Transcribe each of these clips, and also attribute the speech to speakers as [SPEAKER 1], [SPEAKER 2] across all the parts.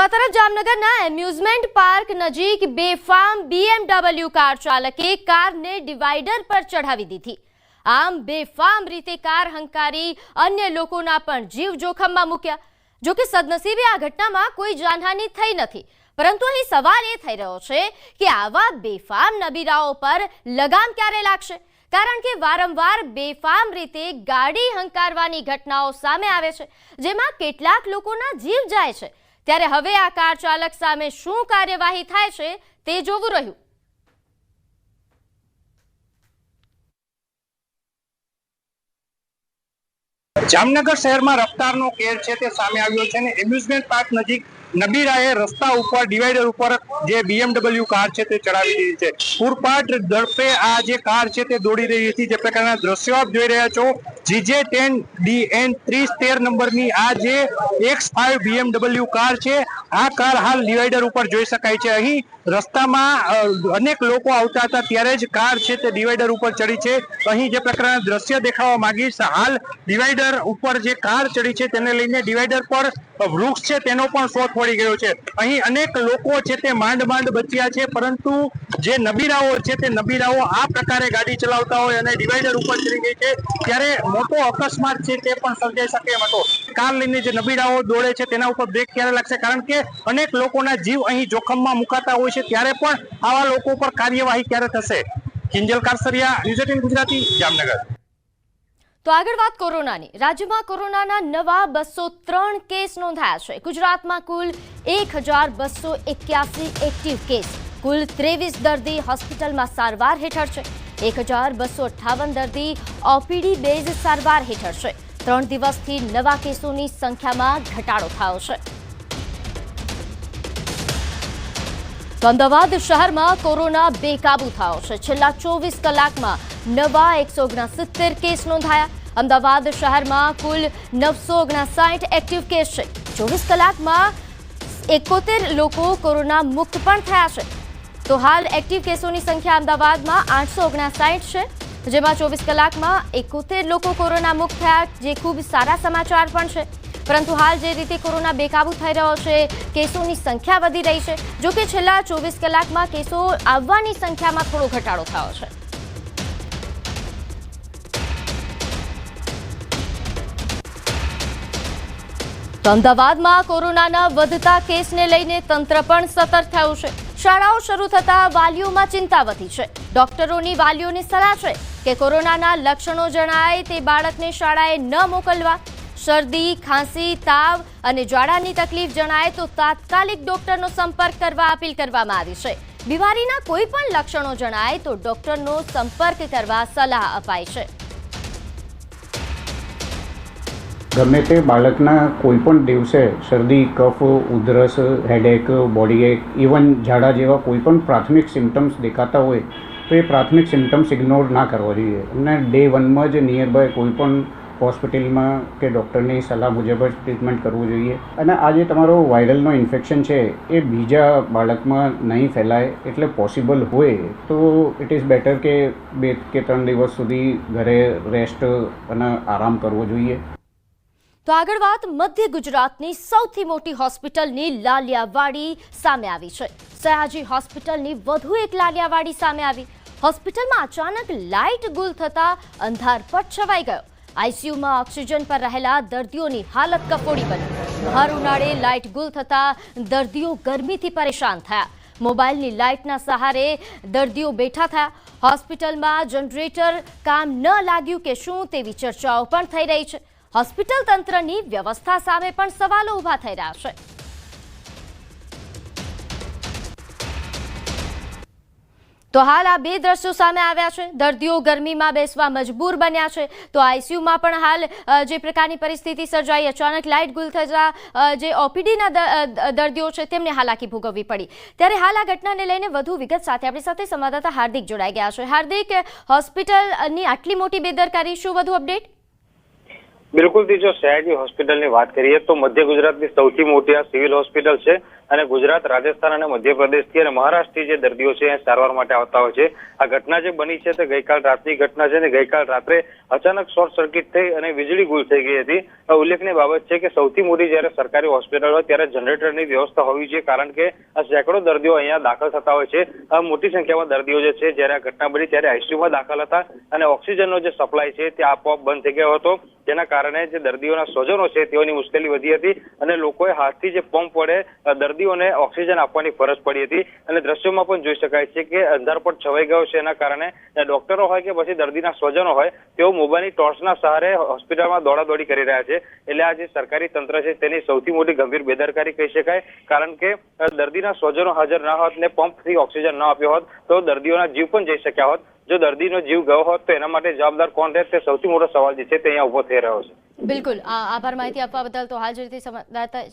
[SPEAKER 1] આ તરફ જામનગરના એમ્યુઝમેન્ટ પાર્ક નજીક બેફામ બીએમડબલ્યુ કાર ચાલકે કારને ડિવાઈડર પર ચઢાવી દીધી. આમ બેફામ રીતે કાર હંકારી અન્ય લોકોના પણ જીવ જોખમમાં મૂક્યા. જો કે સદનસીબે આ ઘટનામાં કોઈ જાનહાનિ થઈ નથી. પરંતુ અહીં સવાલ એ થઈ રહ્યો છે કે આવા બેફામ નબીરાઓ પર લગામ ક્યારે લાગશે? કારણ કે વારંવાર બેફામ રીતે ગાડી હંકારવાની ઘટનાઓ સામે આવે છે, જેમાં કેટલાક લોકોના જીવ જાય છે. ત્યારે હવે આ કાર ચાલક સામે શું કાર્યવાહી થાય છે તે જોવું રહ્યું.
[SPEAKER 2] જામનગર શહેરમાં રફતારનો કેર છે તે સામે આવ્યો છે અને એમ્યુઝમેન્ટ પાર્ક નજીક નબીરાએ રસ્તા ઉપર ડિવાઈડર ઉપર જે બીએમડબલ્યુ કાર છે તે ચડાવી દીધી છે. પૂરપાટ ઝડપે આ જે કાર છે તે દોડી રહી હતી. જે પ્રકારના દ્રશ્યો આપ જોઈ રહ્યા છો. જીજે ટેન ડી એન ત્રીસ તેર નંબરની આ જે એક્સ ફાઈવ બીએમડબલ્યુ કાર છે, આ કાર હાલ ડિવાઈડર ઉપર જોઈ શકાય છે. અહીં રસ્તામાં અનેક લોકો આવતા હતા. ત્યારે જ કાર છે તે ડિવાઈડર ઉપર ચડી છે. અહીં જે પ્રકારના દ્રશ્ય દેખાવા માંગીશ, હાલ ડિવાઈડર ઉપર જે કાર ચડી છે, તેને લઈને ડિવાઈડર પર વૃક્ષ છે, તેનો પણ શોધ પડી ગયો છે. અહીં અનેક લોકો છે તે માંડ માંડ બચ્યા છે, પરંતુ જે નબીરાઓ છે તે નબીરાઓ આ પ્રકારે ગાડી ચલાવતા હોય અને ડિવાઈડર ઉપર ચડી ગઈ છે. ત્યારે મોટો અકસ્માત છે તે પણ સર્જાઈ શકે એમ હતો. કાર લઈને જે નબીરાઓ દોડે છે તેના ઉપર બ્રેક ક્યારે લાગશે? કારણ કે અનેક લોકોના જીવ અહીં જોખમમાં મુકાતા હોય છે. ત્યારે પણ આવા લોકો પર કાર્યવાહી ક્યારે થશે? Kinjal Karsariya, news eighteen Gujarati, Jamnagar.
[SPEAKER 1] તો આગળ વાત કોરોનાની. રાજ્યમાં કોરોનાના નવા બસો ત્રણ કેસ નોંધાયા છે. ગુજરાતમાં કુલ એક હજાર બસો એક્યાસી એક્ટિવ કેસ કુલ ત્રેવીસ દર્દી હોસ્પિટલમાં સારવાર હેઠળ છે. એક હજાર બસો અઠ્ઠાવન દર્દી ઓપીડી બેઝ સારવાર હેઠળ છે. ત્રણ દિવસથી નવા કેસોની સંખ્યામાં ઘટાડો થયો છે. તો અમદાવાદ શહેરમાં કોરોના બેકાબુ થયો છે. છેલ્લા ચોવીસ કલાકમાં નવા એકસો ઓગણસિત્તેર કેસ નોંધાયા. અમદાવાદ શહેરમાં કુલ નવસો ઓગણસાઠ એક્ટિવ કેસ છે. ચોવીસ કલાકમાં એકોતેર લોકો કોરોના મુક્ત પણ થયા છે. તો હાલ એક્ટિવ કેસોની સંખ્યા અમદાવાદમાં આઠસો ઓગણસાઠ છે, જેમાં ચોવીસ કલાકમાં એકોતેર લોકો કોરોના મુક્ત થયા, જે ખૂબ સારા સમાચાર પણ છે. પરંતુ હાલ જે રીતે કોરોના બેકાબુ થઈ રહ્યો છે, કેસોની સંખ્યા વધી રહી છે. જોકે છેલ્લા ચોવીસ કલાકમાં કેસો આવવાની સંખ્યામાં થોડો ઘટાડો થયો છે. તો અમદાવાદમાં કોરોનાના વધતા કેસને લઈને તંત્ર પણ સતર્ક થયું છે. શાળાઓ શરૂ થતા વાલીઓમાં ચિંતા વધી છે. ડોક્ટરોની વાલીઓની સલાહ છે કે કોરોનાના લક્ષણો જણાય તે બાળકને શાળાએ ન મોકલવા. શરદી, ખાંસી, તાવ અને જ્વાળાની તકલીફ જણાય તો તાત્કાલિક ડોક્ટરનો સંપર્ક કરવા અપીલ કરવામાં આવી છે. બીમારીના કોઈ પણ લક્ષણો જણાય તો ડોક્ટરનો સંપર્ક કરવા સલાહ અપાઈ છે.
[SPEAKER 3] ગમે તે બાળકના કોઈ પણ દિવસે શરદી, કફ, ઉધરસ હેડેક બોડી એક ઇવન ઝાડા જેવા કોઈ પણ પ્રાથમિક સિમ્ટમ્સ દેખાતા હોય, તો એ પ્રાથમિક સિમ્ટમ્સ ઇગ્નોર ના કરવા જોઈએ. અને ડે વનમાં જ નિયર બાય કોઈ પણ હોસ્પિટલમાં કે ડૉક્ટરની સલાહ મુજબ જ ટ્રીટમેન્ટ કરવું જોઈએ. અને આ જે તમારો વાયરલનો ઇન્ફેક્શન છે, એ બીજા બાળકમાં નહીં ફેલાય એટલે પોસિબલ હોય, તો ઇટ ઇઝ બેટર કે બે કે ત્રણ દિવસ સુધી ઘરે રેસ્ટ અને આરામ કરવો જોઈએ.
[SPEAKER 1] તો આગળ વાત મધ્ય ગુજરાતની સૌથી મોટી હોસ્પિટલની લાલિયાવાડી સામે આવી છે. સયાજી હોસ્પિટલની વધુ એક લાલિયાવાડી સામે આવી. હોસ્પિટલમાં અચાનક લાઇટ ગુલ થતા અંધારપટ છવાઈ ગયો. આઈસીયુમાં ઓક્સિજન પર રહેલા દર્દીઓની હાલત કફોડી બની. ભર ઉનાળે લાઇટ ગુલ થતા દર્દીઓ ગરમીથી પરેશાન થયા. મોબાઈલની લાઇટના સહારે દર્દીઓ બેઠા થયા. હોસ્પિટલમાં જનરેટર કામ ન લાગ્યું કે શું તેવી ચર્ચાઓ પણ થઈ રહી છે. હોસ્પિટલ તંત્રની વ્યવસ્થા સામે પણ સવાલો ઊભા થઈ રહ્યા છે. તો હાલ આ બે દ્રશ્યો સામે આવ્યા છે. દર્દીઓ ગરમીમાં બેસવા મજબૂર બન્યા છે. તો આઈસીયુમાં પણ હાલ જે પ્રકારની પરિસ્થિતિ સર્જાઈ, અચાનક લાઇટ ગુલ થતા જે ઓપીડીના દર્દીઓ છે તેમને હાલાકી ભોગવવી પડી. ત્યારે હાલ આ ઘટનાને લઈને વધુ વિગત સાથે આપણી સાથે સંવાદદાતા હાર્દિક જોડાઈ ગયા છે. હાર્દિક હોસ્પિટલની આટલી મોટી બેદરકારી શું વધુ અપડેટ?
[SPEAKER 4] બિલકુલ જો સયાજી હોસ્પિટલની વાત કરીએ તો મધ્ય ગુજરાતની સૌથી મોટી આ સિવિલ હોસ્પિટલ છે અને ગુજરાત, રાજસ્થાન અને મધ્યપ્રદેશથી અને મહારાષ્ટ્રથી જે દર્દીઓ છે એ સારવાર માટે આવતા હોય છે. આ ઘટના જે બની છે તે ગઈકાલ રાતની ઘટના છે અને ગઈકાલ રાત્રે અચાનક શોર્ટ સર્કિટ થઈ અને વીજળી ગુલ થઈ ગઈ હતી. ઉલ્લેખનીય બાબત છે કે સૌથી મોટી જ્યારે સરકારી હોસ્પિટલ હોય ત્યારે જનરેટરની વ્યવસ્થા હોવી જોઈએ કારણ કે આ સેંકડો દર્દીઓ અહીંયા દાખલ થતા હોય છે. આ મોટી સંખ્યામાં દર્દીઓ જે છે જ્યારે આ ઘટના બની ત્યારે આઈસીયુમાં દાખલ હતા અને ઓક્સિજનનો જે સપ્લાય છે તે આપોઆપ બંધ થઈ ગયો હતો. જેના કારણે જે દર્દીઓના સ્વજનો છે તેઓની મુશ્કેલી વધી હતી અને લોકોએ હાથથી જે પંપ વડે દર્દીઓને ઓક્સિજન આપવાની ફરજ પડી હતી. અને દ્રશ્યોમાં પણ જોઈ શકાય છે કે અંધારપટ છવાઈ ગયો છે. એના કારણે ડોક્ટરો હોય કે પછી દર્દીના સ્વજનો હોય, તેઓ મોબાઈલની ટોર્ચના સહારે હોસ્પિટલમાં દોડાદોડી કરી રહ્યા છે. એટલે આ જે સરકારી તંત્ર છે તેની સૌથી મોટી ગંભીર બેદરકારી કહી શકાય. કારણ કે દર્દીના સ્વજનો હાજર ન હોત ને પંપથી ઓક્સિજન ન આપ્યો હોત, તો દર્દીઓના જીવ પણ જઈ શક્યા હોત. જો દર્દીનો જીવ ગયો હોત, તો એના માટે જવાબદાર કોણ રહે? તે સૌથી મોટો સવાલ જે છે તે અહીંયા ઊભો થઈ રહ્યો
[SPEAKER 1] બિલકુલ. આભાર માહિતી આપવા બદલ તો હાલ જે રીતે સંવાદદાતા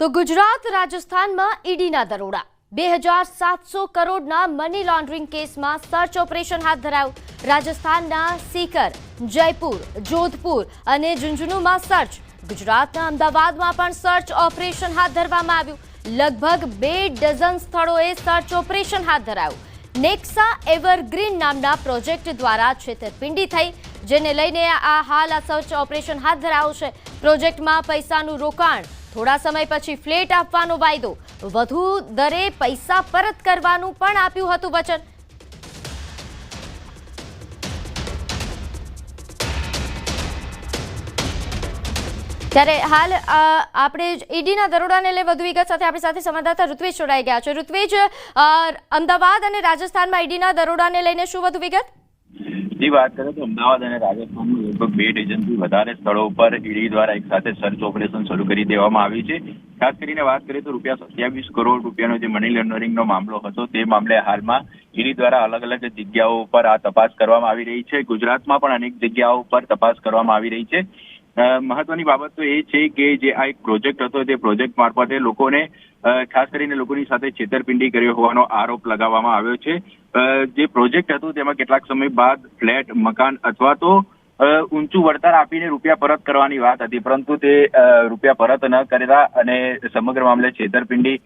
[SPEAKER 1] તો ગુજરાત રાજસ્થાનમાં ઈડીના દરોડા. બે હજાર સાતસો કરોડના મની લોન્ડરિંગ કેસમાં સર્ચ ઓપરેશન હાથ ધરાયું. રાજસ્થાનના સીકર, જયપુર, જોધપુર અને ઝુંઝુનુમાં સર્ચ. ગુજરાતના અમદાવાદમાં પણ સર્ચ ઓપરેશન હાથ ધરવામાં આવ્યું. લગભગ બે ડઝન સ્થળોએ સર્ચ ઓપરેશન હાથ ધરાયું. નેક્સા એવરગ્રીન નામના પ્રોજેક્ટ દ્વારા છેતરપિંડી થઈ, જેને લઈને આ હાલ આ સર્ચ ઓપરેશન હાથ ધરાયું છે પ્રોજેક્ટમાં પૈસાનું રોકાણ, થોડા સમય પછી ફ્લેટ આપવાનો વાયદો, વધુ દરે પૈસા પરત કરવાનું પણ આપ્યું હતું વચન. ત્યારે હાલ આપણે ઈડીના દરોડાને લઈ વધુ વિગત સાથે આપણી સાથે સંવાદદાતા ઋત્વેજ જોડાઈ ગયા છે. ઋત્વેજ અમદાવાદ અને રાજસ્થાનમાં ઈડીના દરોડાને લઈને શું વધુ વિગત?
[SPEAKER 5] જી, વાત કરીએ તો અમદાવાદ અને રાજસ્થાનમાં લગભગ બે ડઝનથી વધારે સ્થળો ઉપર ઈડી દ્વારા એક સાથે સર્ચ ઓપરેશન શરૂ કરી દેવામાં આવી છે. ખાસ કરીને વાત કરીએ તો રૂપિયા સત્યાવીસ કરોડ રૂપિયાનો જે મની લોન્ડરિંગનો મામલો હતો, તે મામલે હાલમાં ઈડી દ્વારા અલગ અલગ જગ્યાઓ ઉપર આ તપાસ કરવામાં આવી રહી છે. ગુજરાતમાં પણ અનેક જગ્યાઓ ઉપર તપાસ કરવામાં આવી રહી છે. મહત્વની બાબત તો એ છે કે જે આ એક પ્રોજેક્ટ હતો, તે પ્રોજેક્ટ મારફતે લોકોને ખાસ કરીને લોકોની સાથે છેતરપિંડી કર્યો હોવાનો આરોપ લગાવવામાં આવ્યો છે. જે પ્રોજેક્ટ હતું, તેમાં કેટલાક સમય બાદ ફ્લેટ, મકાન અથવા તો ઊંચું વળતર આપીને રૂપિયા પરત કરવાની વાત હતી. પરંતુ તે રૂપિયા પરત ન કરેલા અને સમગ્ર મામલે છેતરપિંડી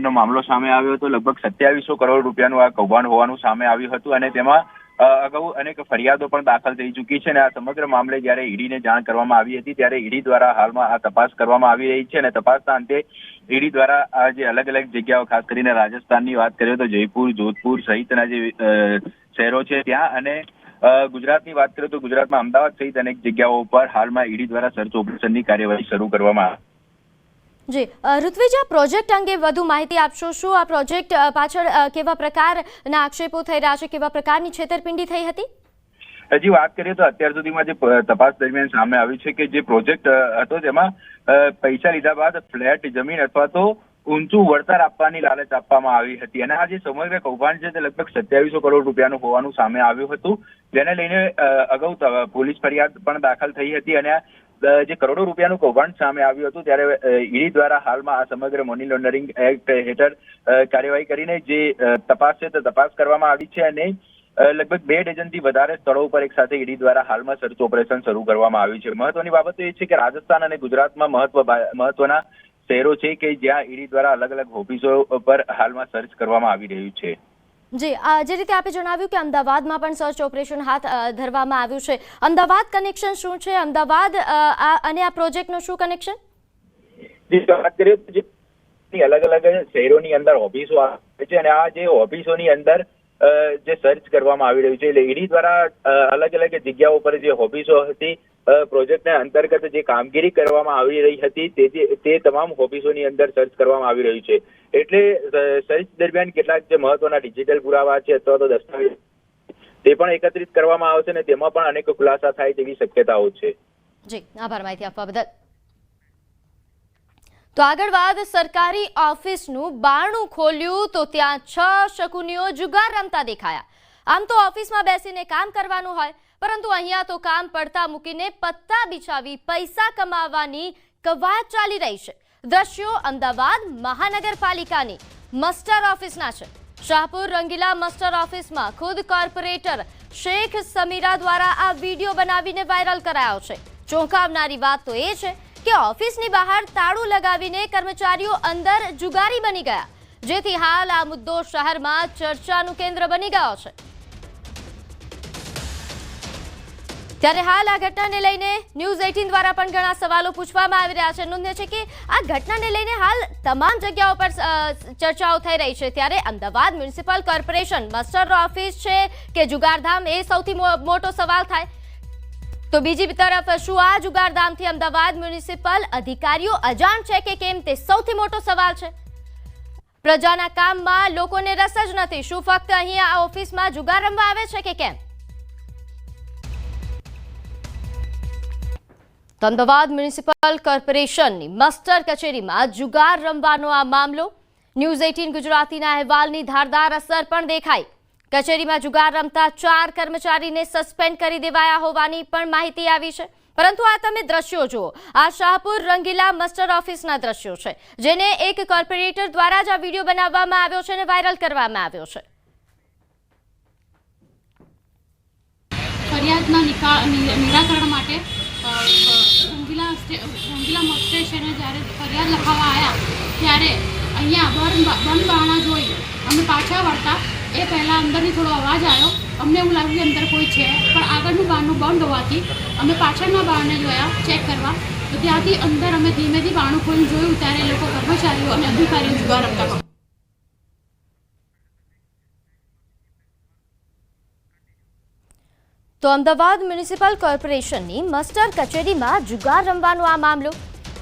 [SPEAKER 5] નો મામલો સામે આવ્યો હતો. લગભગ સત્યાવીસો કરોડ રૂપિયાનું આ કૌભાંડ હોવાનું સામે આવ્યું હતું અને તેમાં અગાઉ અનેક ફરિયાદો પણ દાખલ થઈ ચૂકી છે અને આ સમગ્ર મામલે જ્યારે ઈડીને જાણ કરવામાં આવી હતી, ત્યારે ઈડી દ્વારા હાલમાં આ તપાસ કરવામાં આવી રહી છે અને તપાસના અંતે ઈડી દ્વારા આ જે અલગ અલગ જગ્યાઓ, ખાસ કરીને રાજસ્થાનની વાત કરીએ તો જયપુર, જોધપુર સહિતના જે શહેરો છે ત્યાં અને ગુજરાતની વાત કરીએ તો ગુજરાતમાં અમદાવાદ સહિત અનેક જગ્યાઓ ઉપર હાલમાં ઈડી દ્વારા સર્ચ ઓપરેશનની કાર્યવાહી શરૂ કરવામાં આવી
[SPEAKER 1] જી ઋત્વિજા, પ્રોજેક્ટ અંગે વધુ માહિતી આપશો શું? આ પ્રોજેક્ટ પાછળ કેવા પ્રકારના આક્ષેપો થઈ રહ્યા છે? કેવા પ્રકારની છેતરપિંડી થઈ હતી?
[SPEAKER 5] હજી વાત કરીએ તો અત્યાર સુધીમાં જે તપાસ દરમિયાન સામે આવ્યું છે કે જે પ્રોજેક્ટ હતો તેમાં પૈસા લીધા બાદ ફ્લેટ, જમીન અથવા તો ઊંચું વળતર આપવાની લાલચ આપવામાં આવી હતી. અને આ જે સમગ્ર કૌભાંડ છે તે લગભગ સત્યાવીસો કરોડ રૂપિયાનું હોવાનું સામે આવ્યું હતું. જેને લઈને અગાઉ પોલીસ ફરિયાદ પણ દાખલ થઈ હતી અને જે કરોડો રૂપિયાનું કૌભાંડ સામે આવ્યું હતું, ત્યારે ઈડી દ્વારા હાલમાં આ સમગ્ર મની લોન્ડરિંગ એક્ટ હેઠળ કાર્યવાહી કરીને જે તપાસ છે તે તપાસ કરવામાં આવી છે અને લગભગ બે ડઝનથી વધારે સ્થળો ઉપર એક સાથે ઈડી દ્વારા હાલમાં સર્ચ ઓપરેશન શરૂ કરવામાં આવ્યું છે. મહત્વની બાબત એ છે કે રાજસ્થાન અને ગુજરાતમાં મહત્વ મહત્વના શહેરો છે કે જ્યાં ઈડી દ્વારા અલગ અલગ ઓફિસો પર હાલમાં સર્ચ કરવામાં આવી રહ્યું છે.
[SPEAKER 1] જી જે રીતે આપે જણાવ્યું કે અમદાવાદમાં પણ સર્ચ ઓપરેશન હાથ ધરવામાં આવ્યું છે. અમદાવાદ કનેક્શન શું છે? અમદાવાદ અને આ પ્રોજેક્ટનું શું કનેક્શન?
[SPEAKER 5] અલગ અલગ શહેરોની અંદર ઓફિસો આવે છે અને આ જે ઓફિસોની અંદર જે સર્ચ કરવામાં આવી રહ્યું છે, એટલે ઈડી દ્વારા અલગ અલગ જગ્યાઓ પર જે ઓફિસો હતી પ્રોજેક્ટના અંતર્ગત જે કામગીરી કરવામાં આવી રહી હતી, તે તે તમામ ઓફિસોની અંદર સર્ચ કરવામાં આવી રહ્યું છે. એટલે સર્ચ દરમિયાન કેટલાક જે મહત્વના ડિજિટલ પુરાવા છે અથવા તો દસ્તાવેજ તે પણ એકત્રિત કરવામાં આવશે અને તેમાં પણ અનેક ખુલાસા થાય તેવી શક્યતાઓ છે.
[SPEAKER 1] જી, આભાર માહિતી આપવા બદલ. તો આગળ વાત સરકારી ઓફિસનું બારણું ખોલ્યું તો ત્યાં છ શકુનીઓ જુગાર રમતા દેખાયા. આમ તો ઓફિસમાં બેસીને કામ કરવાનું હોય પરંતુ અહીંયા તો કામ પડતા મૂકીને પત્તા બિછાવી પૈસા કમાવાની કવાયત ચાલી રહી છે. દ્રશ્યો અમદાવાદ મહાનગરપાલિકાની મસ્ટર ઓફિસના છે. શાહપુર રંગીલા મસ્ટર ઓફિસમાં ખુદ કોર્પોરેટર શેખ સમીરા દ્વારા આ વીડિયો બનાવીને વાયરલ કરાયો છે. ચોંકાવનારી વાત તો એ છે કે ઓફિસની બહાર તાળું લગાવીને કર્મચારીઓ અંદર જુગારી બની ગયા. જેથી હાલ આ મુદ્દો શહેરમાં ચર્ચાનું કેન્દ્ર બની ગયો છે. ત્યારે હાલ આ ઘટનાને લઈને ન્યૂઝ એઇટીન દ્વારા પણ ઘણા સવાલો પૂછવામાં આવી રહ્યા છે. નોંધ્ય છે કે આ ઘટનાને લઈને હાલ તમામ જગ્યાઓ પર ચર્ચાઓ થઈ રહી છે. ત્યારે Ahmedabad municipal corporation muster office છે કે જુગારધામ, એ સૌથી મોટો સવાલ થાય. તો બીજી તરફ શું આ જુગારધામથી અમદાવાદ મ્યુનિસિપલ અધિકારીઓ અજાણ છે કે કેમ? તે સૌથી મોટો સવાલ છે. પ્રજાના કામમાં લોકોને રસ જ નથી. શું ફક્ત અહીંયા આ ઓફિસમાં જુગાર રમવા આવે છે કે કેમ? તો અમદાવાદ મ્યુનિસિપલ કોર્પોરેશનની મસ્ટર કચેરીમાં જુગાર રમવાનો આ મામલો. ન્યૂઝ એઇટીન ગુજરાતીના અહેવાલની ધારદાર અસર પણ દેખાઈ. કચેરીમાં જુગાર રમતા ચાર કર્મચારીને સસ્પેન્ડ કરી દેવાયા હોવાની પણ માહિતી આવી છે. પરંતુ આ તમે દ્રશ્યો જુઓ. આ શાહપુર રંગીલા મસ્ટર ઓફિસના દ્રશ્યો છે, જેને એક કોર્પોરેટર દ્વારા જ આ વીડિયો બનાવવામાં આવ્યો છે અને વાયરલ કરવામાં આવ્યો છે.
[SPEAKER 6] ફરિયાદના નિરાકરણ માટે રંગીલા રંગીલા સ્ટેશને જ્યારે ફરિયાદ લખાવવા આવ્યા ત્યારે અહીંયા બંધ બંધ બારણા જોઈ અમે પાછા વળતા. એ પહેલાં અંદરથી થોડો અવાજ આવ્યો અમને એવું લાગ્યું અંદર કોઈ છે, પણ આગળનું બારણું બંધ હોવાથી અમે પાછળના બારણે જોયા, ચેક કરવા. તો ત્યાંથી અંદર અમે ધીમેથી બારણું ખોલીને જોયું, ત્યારે એ લોકો કર્મચારીઓ અને અધિકારીઓ જુગાર રમતા.
[SPEAKER 1] તો અમદાવાદ મ્યુનિસિપલ કોર્પોરેશનની મસ્ટર કચેરીમાં જુગાર રમવાનો આ મામલો.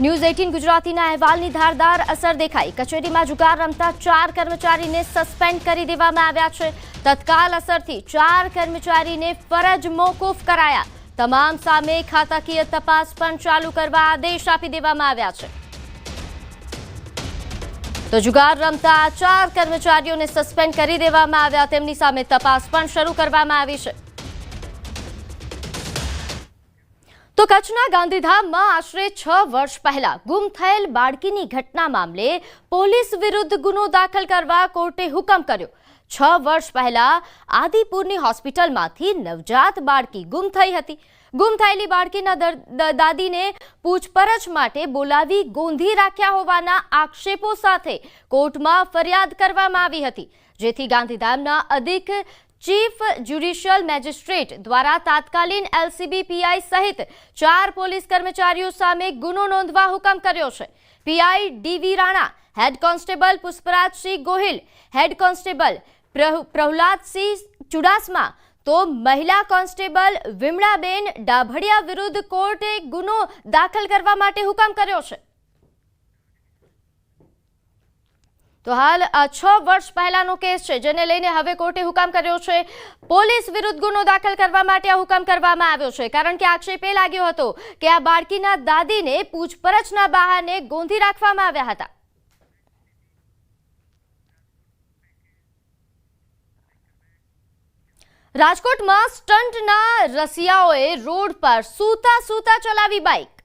[SPEAKER 1] ન્યૂઝ એઇટીન ગુજરાતીના અહેવાલની ધારદાર અસર દેખાઈ. કચેરીમાં જુગાર રમતા ચાર કર્મચારીને સસ્પેન્ડ કરી દેવામાં આવ્યા છે. તત્કાલ અસરથી ચાર કર્મચારીને ફરજ મોકૂફ કરાયા. તમામ સામે ખાતાકીય તપાસ પણ ચાલુ કરવા આદેશ આપી દેવામાં આવ્યા છે. તો જુગાર રમતા ચાર કર્મચારીઓને સસ્પેન્ડ કરી દેવામાં આવ્યા. તેમની સામે તપાસ પણ શરૂ કરવામાં આવી છે. તો કચ્છના ગાંધીધામમાં આશરે છ વર્ષ પહેલા ગુમ થયેલ બાળકીની ઘટના મામલે પોલીસ વિરુદ્ધ ગુનો દાખલ કરવા કોર્ટે હુકમ કર્યો. છ વર્ષ પહેલા આદિપુરની હોસ્પિટલમાંથી નવજાત બાળકી ગુમ થઈ હતી. ગુમ થયેલી બાળકીના દાદીને પૂછપરછ માટે બોલાવી ગોંધી રાખ્યા હોવાના આક્ષેપો સાથે કોર્ટમાં ફરિયાદ કરવામાં આવી હતી, જેથી ગાંધીધામના અધિક ચીફ જ્યુડિશિયલ મેજિસ્ટ્રેટ દ્વારા તાત્કાલિન એલસીબી પીઆઈ સહિત ચાર પોલીસ કર્મચારીઓ સામે ગુનો નોંધવા હુકમ કર્યો છે. PI DV Rana, head constable Pushparajsinh Gohil, head constable પ્રહ- Prahladsinh Chudasama તો મહિલા કોન્સ્ટેબલ વિમળાબેન ડાભડિયા વિરુદ્ધ કોર્ટે ગુનો દાખલ કરવા માટે હુકમ કર્યો છે. તો હાલ આ છ વર્ષ પહેલાનો કેસ છે, જેને લઈને હવે કોર્ટે હુકમ કર્યો છે. પોલીસ વિરુદ્ધ ગુનો દાખલ કરવા માટે આ હુકમ કરવામાં આવ્યો છે. કારણ કે આક્ષેપ એ લાગ્યો હતો કે આ બાળકીના દાદીને પૂછપરછના બહાને ગોંધી રાખવામાં આવ્યા હતા. રાજકોટમાં સ્ટન્ટના રસિયાઓએ રોડ પર સૂતા સૂતા ચલાવી બાઇક.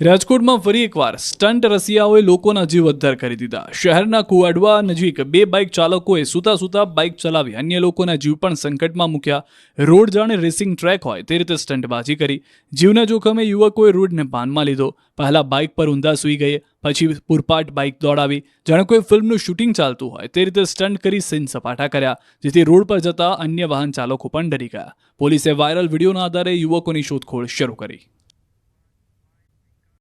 [SPEAKER 7] રાજકોટમાં ફરી એકવાર સ્ટન્ટ રસિયાઓએ લોકોના જીવ ઉદ્ધાર કરી દીધા. શહેરના કુવાડવા નજીક બે બાઇક ચાલકોએ સૂતા સૂતા બાઇક ચલાવી અન્ય લોકોના જીવ પણ સંકટમાં મૂક્યા. રોડ જાણે રેસિંગ ટ્રેક હોય તે રીતે સ્ટંટબાજી કરી. જીવના જોખમે યુવકોએ રોડને ભાનમાં લીધો. પહેલા બાઇક પર ઊંધા સૂઈ ગઈ પછી પૂરપાટ બાઇક દોડાવી. જાણે કોઈ ફિલ્મનું શૂટિંગ ચાલતું હોય તે રીતે સ્ટન્ટ કરી સીન સપાટા કર્યા, જેથી રોડ પર જતા અન્ય વાહન ચાલકો પણ ડરી ગયા. પોલીસે વાયરલ વિડીયોના આધારે યુવકોની શોધખોળ શરૂ કરી.